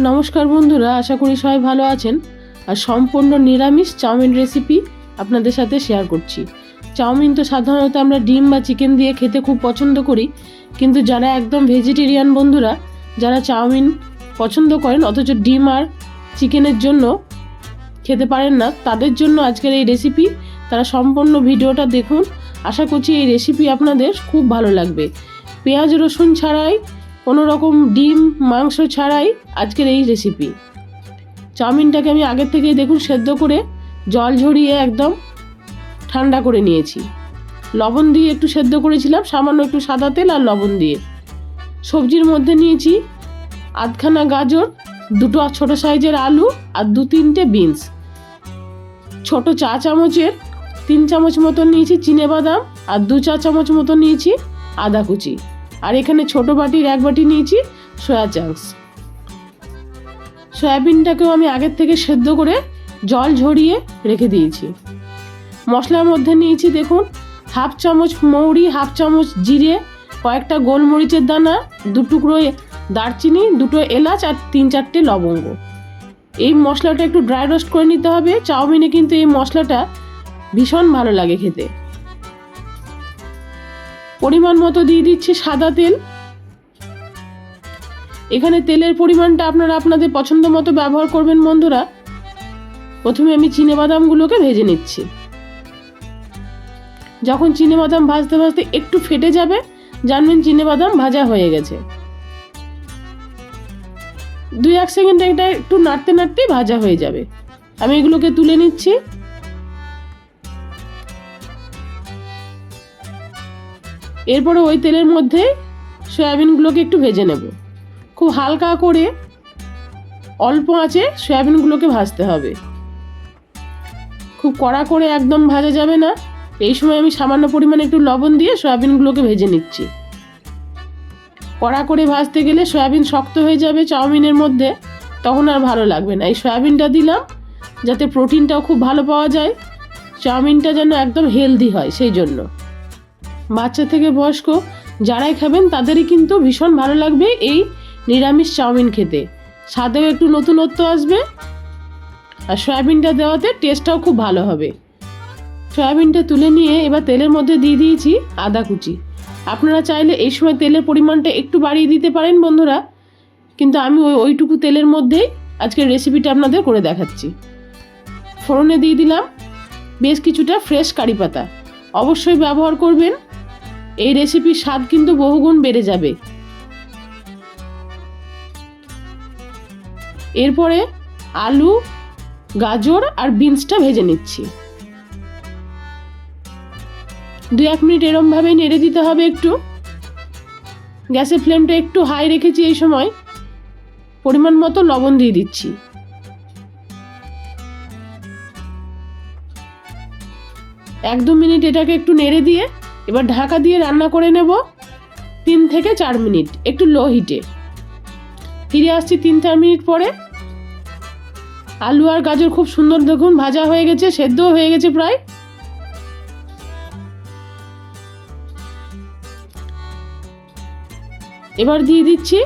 নমস্কার বন্ধুরা, আশা করি সবাই ভালো আছেন। আর সম্পূর্ণ নিরামিষ চাউমিন রেসিপি আপনাদের সাথে শেয়ার করছি। চাউমিন তো সাধারণত আমরা ডিম বা চিকেন দিয়ে খেতে খুব পছন্দ করি, কিন্তু যারা একদম ভেজিটেরিয়ান বন্ধুরা, যারা চাউমিন পছন্দ করেন, অথচ ডিম আর চিকেনের জন্য খেতে পারেন না, তাদের জন্য আজকের এই রেসিপি তারা সম্পূর্ণ ভিডিওটা দেখুন। আশা করছি এই রেসিপি আপনাদের খুব ভালো লাগবে। পেঁয়াজ, রসুন ছাড়াই কোনো রকম ডিম, মাংস ছাড়াই আজকের এই রেসিপি চাউমিনটাকে আমি আগের থেকেই দেখুন সেদ্ধ করে জল ঝরিয়ে একদম ঠান্ডা করে নিয়েছি। লবণ দিয়ে একটু সেদ্ধ করেছিলাম, সামান্য একটু সাদা তেল আর লবণ দিয়ে। সবজির মধ্যে নিয়েছি আধখানা গাজর, দুটো ছোট সাইজের আলু আর দু তিনটে বিনস। ছোট চা চামচের তিন চামচ মতো নিয়েছি চিনে বাদাম আর দু চা চামচ মতো নিয়েছি আদা কুচি। আর এখানে ছোট বাটির এক বাটি নিয়েছি সয়া চাংস সয়াবিনটাকেও আমি আগের থেকে সেদ্ধ করে জল ঝরিয়ে রেখে দিয়েছি। মশলার মধ্যে নিয়েছি দেখুন, হাফ চামচ মৌরি, হাফ চামচ জিরে, কয়েকটা গোলমরিচের দানা, দু টুকরো দারচিনি, দুটো এলাচ আর তিন চারটে লবঙ্গ। এই মশলাটা একটু ড্রাই রোস্ট করে নিতে হবে। চাউমিনে কিন্তু এই মশলাটা ভীষণ ভালো লাগে খেতে। পরিমাণ মতো দিয়ে দিচ্ছি সাদা তেল। এখানে তেলের পরিমাণটা আপনারা আপনাদের পছন্দ মতো ব্যবহার করবেন বন্ধুরা। প্রথমে আমি বাদামগুলোকে ভেজে নিচ্ছি। যখন বাদাম ভাজতে ভাজতে একটু ফেটে যাবে, জানবেন বাদাম ভাজা হয়ে গেছে। দুই এক সেকেন্ড এটা একটু নাড়তে নাড়তেই ভাজা হয়ে যাবে। আমি এগুলোকে তুলে নিচ্ছি। এরপরে ওই তেলের মধ্যে সয়াবিনগুলোকে একটু ভেজে নেব। খুব হালকা করে অল্প আঁচে সয়াবিনগুলোকে ভাজতে হবে। খুব কড়া করে একদম ভাজা যাবে না। এই সময় আমি সামান্য পরিমাণে একটু লবণ দিয়ে সয়াবিনগুলোকে ভেজে নিচ্ছি। কড়া করে ভাজতে গেলে সয়াবিন শক্ত হয়ে যাবে চাউমিনের মধ্যে, তখন আর ভালো লাগবে না। এই সয়াবিনটা দিলাম, যাতে প্রোটিনটাও খুব ভালো পাওয়া যায়। চাউমিনটা যেন একদম হেলদি হয়, সেই জন্য। বাচ্চা থেকে বয়স্ক যারাই খাবেন, তাদেরই কিন্তু ভীষণ ভালো লাগবে এই নিরামিষ চাউমিন খেতে। স্বাদেও একটু নতুনত্ব আসবে আর সয়াবিনটা দেওয়াতে টেস্টটাও খুব ভালো হবে। সয়াবিনটা তুলে নিয়ে এবার তেলের মধ্যে দিয়ে দিয়েছি আদা কুচি। আপনারা চাইলে এই সময় তেলের পরিমাণটা একটু বাড়িয়ে দিতে পারেন বন্ধুরা, কিন্তু আমি ওই ওইটুকু তেলের মধ্যেই আজকের রেসিপিটা আপনাদের করে দেখাচ্ছি। ফোড়নে দিয়ে দিলাম বেশ কিছুটা ফ্রেশ কারি পাতা। অবশ্যই ব্যবহার করবেন। এই রেসিপির স্বাদ কিন্তু বহুগুণ বেড়ে যাবে। এরপরে আলু, গাজর আর বিনসটা ভেজে নিচ্ছি। দু এক মিনিট এরমভাবে নেড়ে দিতে হবে একটু। গ্যাসের ফ্লেমটা একটু হাই রেখেছি এই সময়। পরিমাণ মতো লবণ দিয়ে দিচ্ছি। এক দু মিনিট এটাকে একটু নেড়ে দিয়ে এবার ঢাকা দিয়ে রান্না করে নেব তিন থেকে চার মিনিট, একটু লো হিটে। ফিরে আসছি তিন চার মিনিট পরে। আলু আর গাজর খুব সুন্দর দেখুন, ভাজা হয়ে গেছে, সেদ্ধও হয়ে গেছে প্রায়। এবার দিয়ে দিচ্ছি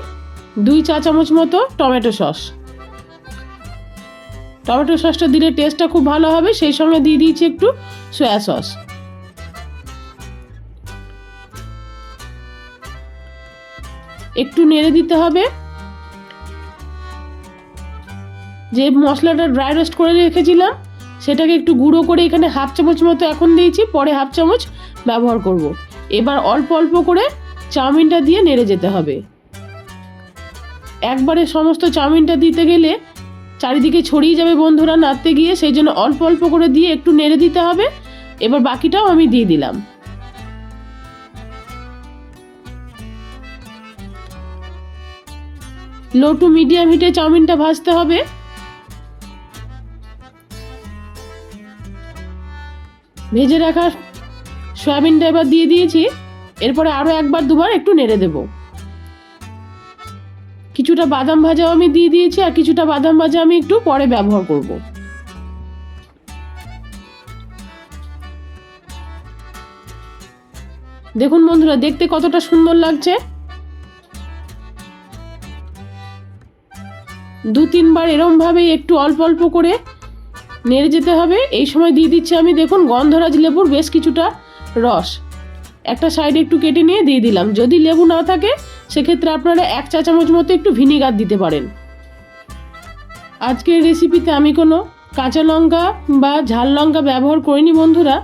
দুই চা চামচ মতো টমেটো সস। টমেটো সসটা দিলে টেস্টটা খুব ভালো হবে, সেই সঙ্গে দিয়ে দিয়েছি একটু সয়া সস একটু নেড়ে দিতে হবে। যে মশলাটা ড্রাই রোস্ট করে রেখেছিলাম, সেটাকে একটু গুঁড়ো করে এখানে হাফ চামচ মতো এখন দিয়েছি, পরে হাফ চামচ ব্যবহার করব। এবার অল্প অল্প করে চাউমিনটা দিয়ে নেড়ে যেতে হবে। একবারে সমস্ত চাউমিনটা দিতে গেলে চারিদিকে ছড়িয়ে যাবে বন্ধুরা নাড়তে গিয়ে, সেই জন্য অল্প অল্প করে দিয়ে একটু নেড়ে দিতে হবে। এবার বাকিটাও আমি দিয়ে দিলাম। লো টু মিডিয়াম হিটে চাউমিনটা ভাজতে হবে। ভেজে রাখা সয়াবিনটা এবার দিয়ে দিয়েছি। এরপরে আরও একবার দুবার একটু নেড়ে দেব। কিছুটা বাদাম ভাজাও আমি দিয়ে দিয়েছি আর কিছুটা বাদাম ভাজা আমি একটু পরে ব্যবহার করব। দেখুন বন্ধুরা, দেখতে কতটা সুন্দর লাগছে। দু তিনবার এরমভাবেই একটু অল্প অল্প করে নেড়ে যেতে হবে। এই সময় দিয়ে দিচ্ছি আমি, দেখুন, গন্ধরাজ লেবুর বেশ কিছুটা রস। একটা সাইডে একটু কেটে নিয়ে দিয়ে দিলাম। যদি লেবু না থাকে, সেক্ষেত্রে আপনারা এক চা চামচ মতো একটু ভিনিগার দিতে পারেন। আজকের রেসিপিতে আমি কোনো কাঁচা লঙ্কা বা ঝাল লঙ্কা ব্যবহার করিনি বন্ধুরা।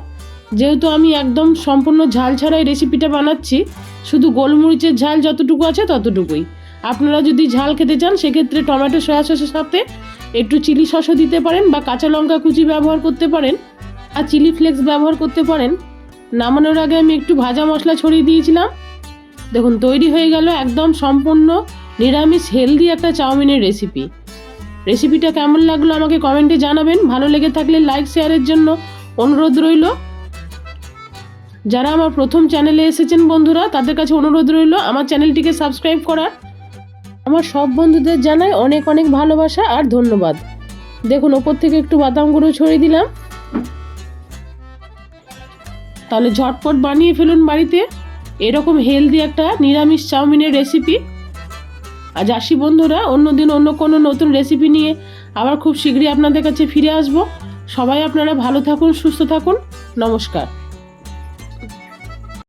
যেহেতু আমি একদম সম্পূর্ণ ঝাল ছাড়াই রেসিপিটা বানাচ্ছি, শুধু গোলমরিচের ঝাল যতটুকু আছে ততটুকুই। আপনারা যদি ঝাল খেতে চান, সেক্ষেত্রে টমেটো সয়া সসের সাথে একটু চিলি সসও দিতে পারেন বা কাঁচা লঙ্কা কুচি ব্যবহার করতে পারেন আর চিলি ফ্লেক্স ব্যবহার করতে পারেন। নামানোর আগে আমি একটু ভাজা মশলা ছড়িয়ে দিয়েছিলাম। দেখুন, তৈরি হয়ে গেল একদম সম্পূর্ণ নিরামিষ হেলদি একটা চাউমিনের রেসিপি। রেসিপিটা কেমন লাগল আমাকে কমেন্টে জানাবেন। ভালো লেগে থাকলে লাইক, শেয়ারের জন্য অনুরোধ রইল। যারা আমার প্রথম চ্যানেলে এসেছেন বন্ধুরা, তাদের কাছে অনুরোধ রইল আমার চ্যানেলটিকে সাবস্ক্রাইব করার। আমার সব বন্ধুদের জানাই অনেক অনেক ভালোবাসা আর ধন্যবাদ। দেখুন, ওপর থেকে একটু বাদাম গুঁড়ো ছড়িয়ে দিলাম। তাহলে ঝটপট বানিয়ে ফেলুন বাড়িতে। এরকম হেলদি একটা নিরামিষ চাউমিনের রেসিপি আজ আসি বন্ধুরা, অন্যদিন অন্য কোনো নতুন রেসিপি নিয়ে আবার খুব শীঘ্রই আপনাদের কাছে ফিরে আসব। সবাই আপনারা ভালো থাকুন, সুস্থ থাকুন। নমস্কার।